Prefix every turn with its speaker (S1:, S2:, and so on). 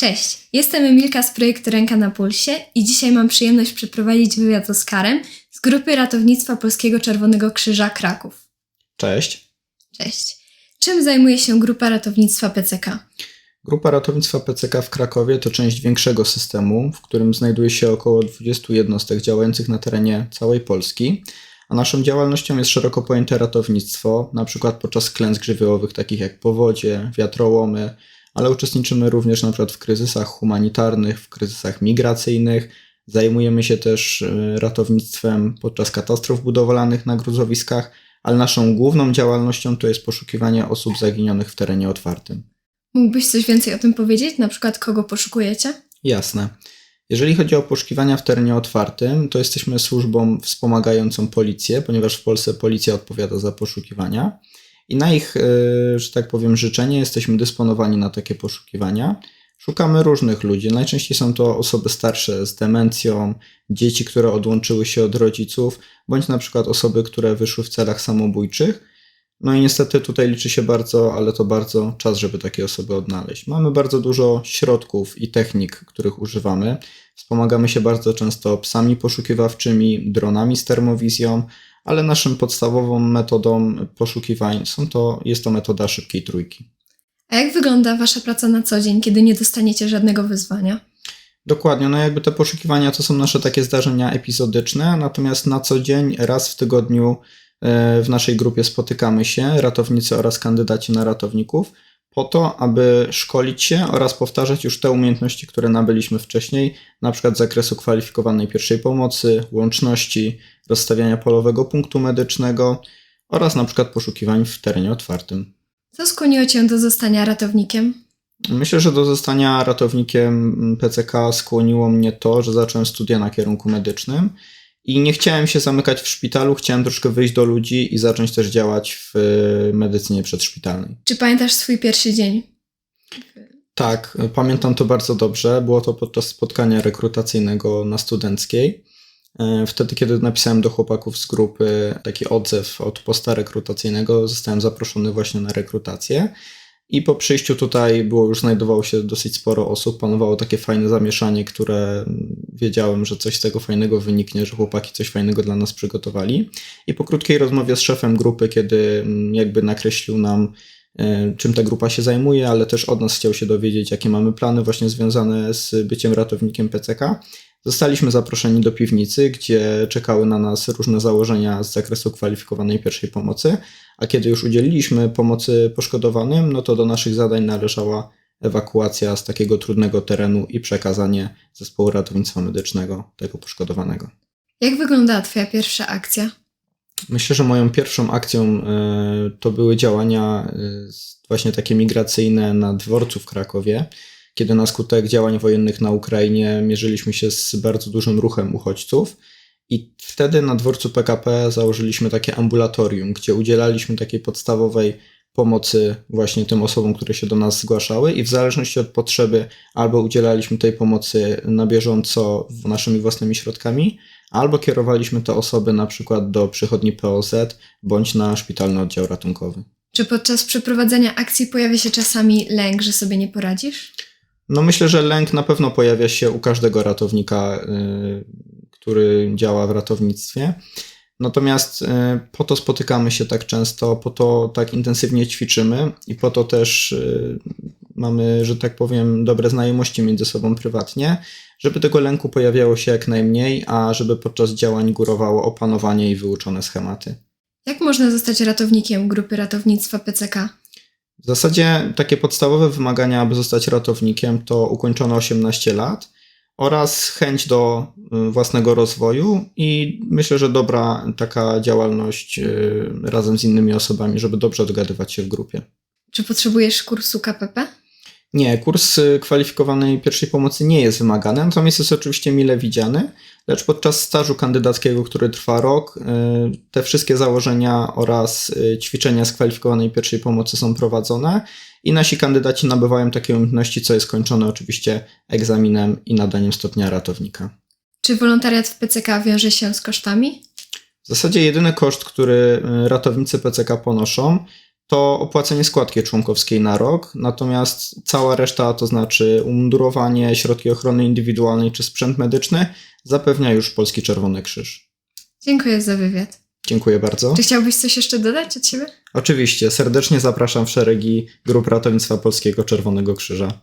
S1: Cześć, jestem Emilka z projektu Ręka na Pulsie i dzisiaj mam przyjemność przeprowadzić wywiad z Oskarem z Grupy Ratownictwa Polskiego Czerwonego Krzyża Kraków.
S2: Cześć.
S1: Cześć. Czym zajmuje się Grupa Ratownictwa PCK?
S2: Grupa Ratownictwa PCK w Krakowie to część większego systemu, w którym znajduje się około 20 jednostek działających na terenie całej Polski. A naszą działalnością jest szeroko pojęte ratownictwo, na przykład podczas klęsk żywiołowych takich jak powodzie, wiatrołomy, ale uczestniczymy również na przykład w kryzysach humanitarnych, w kryzysach migracyjnych. Zajmujemy się też y, ratownictwem podczas katastrof budowlanych na gruzowiskach, ale naszą główną działalnością to jest poszukiwanie osób zaginionych w terenie otwartym.
S1: Mógłbyś coś więcej o tym powiedzieć? Na przykład kogo poszukujecie?
S2: Jasne. Jeżeli chodzi o poszukiwania w terenie otwartym, to jesteśmy służbą wspomagającą policję, ponieważ w Polsce policja odpowiada za poszukiwania. I na ich, e, że tak powiem, życzenie jesteśmy dysponowani na takie poszukiwania. Szukamy różnych ludzi. Najczęściej są to osoby starsze z demencją, dzieci, które odłączyły się od rodziców, bądź na przykład osoby, które wyszły w celach samobójczych. No i niestety tutaj liczy się bardzo, ale to bardzo czas, żeby takie osoby odnaleźć. Mamy bardzo dużo środków i technik, których używamy. Wspomagamy się bardzo często psami poszukiwawczymi, dronami z termowizją, ale naszą podstawową metodą poszukiwań są to, jest to metoda szybkiej trójki.
S1: A jak wygląda Wasza praca na co dzień, kiedy nie dostaniecie żadnego wyzwania?
S2: Dokładnie, no jakby te poszukiwania to są nasze takie zdarzenia epizodyczne, natomiast na co dzień, raz w tygodniu e, w naszej grupie spotykamy się, ratownicy oraz kandydaci na ratowników, po to, aby szkolić się oraz powtarzać już te umiejętności, które nabyliśmy wcześniej, na przykład z zakresu kwalifikowanej pierwszej pomocy, łączności, rozstawiania polowego punktu medycznego oraz na przykład poszukiwań w terenie otwartym.
S1: Co skłoniło Cię do zostania ratownikiem?
S2: Myślę, że do zostania ratownikiem PCK skłoniło mnie to, że zacząłem studia na kierunku medycznym i nie chciałem się zamykać w szpitalu, chciałem troszkę wyjść do ludzi i zacząć też działać w e, medycynie przedszpitalnej.
S1: Czy pamiętasz swój pierwszy dzień?
S2: Tak, pamiętam to bardzo dobrze. Było to podczas spotkania rekrutacyjnego na studenckiej. E, Wtedy, kiedy napisałem do chłopaków z grupy taki odzew od posta rekrutacyjnego, zostałem zaproszony właśnie na rekrutację. I po przyjściu tutaj było już znajdowało się dosyć sporo osób, panowało takie fajne zamieszanie, które wiedziałem, że coś z tego fajnego wyniknie, że chłopaki coś fajnego dla nas przygotowali. I po krótkiej rozmowie z szefem grupy, kiedy mm, jakby nakreślił nam, e, czym ta grupa się zajmuje, ale też od nas chciał się dowiedzieć, jakie mamy plany właśnie związane z byciem ratownikiem PCK, Zostaliśmy zaproszeni do piwnicy, gdzie czekały na nas różne założenia z zakresu kwalifikowanej pierwszej pomocy, a kiedy już udzieliliśmy pomocy poszkodowanym, no to do naszych zadań należała ewakuacja z takiego trudnego terenu i przekazanie zespołu ratownictwa medycznego tego poszkodowanego.
S1: Jak wyglądała Twoja pierwsza akcja?
S2: Myślę, że moją pierwszą akcją e, to były działania e, właśnie takie migracyjne na dworcu w Krakowie kiedy na skutek działań wojennych na Ukrainie mierzyliśmy się z bardzo dużym ruchem uchodźców. I wtedy na dworcu PKP założyliśmy takie ambulatorium, gdzie udzielaliśmy takiej podstawowej pomocy właśnie tym osobom, które się do nas zgłaszały, i w zależności od potrzeby albo udzielaliśmy tej pomocy na bieżąco naszymi własnymi środkami, albo kierowaliśmy te osoby na przykład do przychodni POZ bądź na szpitalny oddział ratunkowy.
S1: Czy podczas przeprowadzenia akcji pojawia się czasami lęk, że sobie nie poradzisz?
S2: No myślę, że lęk na pewno pojawia się u każdego ratownika, y, który działa w ratownictwie. Natomiast y, po to spotykamy się tak często, po to tak intensywnie ćwiczymy i po to też y, mamy, że tak powiem, dobre znajomości między sobą prywatnie, żeby tego lęku pojawiało się jak najmniej, a żeby podczas działań górowało opanowanie i wyuczone schematy.
S1: Jak można zostać ratownikiem grupy ratownictwa PCK?
S2: W zasadzie takie podstawowe wymagania, aby zostać ratownikiem, to ukończone 18 lat oraz chęć do y, własnego rozwoju i myślę, że dobra taka działalność y, razem z innymi osobami, żeby dobrze dogadywać się w grupie.
S1: Czy potrzebujesz kursu KPP?
S2: Nie, kurs y, kwalifikowanej pierwszej pomocy nie jest wymagany, natomiast jest oczywiście mile widziany, lecz podczas stażu kandydackiego, który trwa rok, y, te wszystkie założenia oraz y, ćwiczenia z kwalifikowanej pierwszej pomocy są prowadzone i nasi kandydaci nabywają takie umiejętności, co jest kończone oczywiście egzaminem i nadaniem stopnia ratownika.
S1: Czy wolontariat w PCK wiąże się z kosztami?
S2: W zasadzie jedyny koszt, który ratownicy PCK ponoszą, to opłacenie składki członkowskiej na rok, natomiast cała reszta, to znaczy umundurowanie, środki ochrony indywidualnej czy sprzęt medyczny, zapewnia już Polski Czerwony Krzyż.
S1: Dziękuję za wywiad.
S2: Dziękuję bardzo.
S1: Czy chciałbyś coś jeszcze dodać od siebie?
S2: Oczywiście, serdecznie zapraszam w szeregi grup ratownictwa Polskiego Czerwonego Krzyża.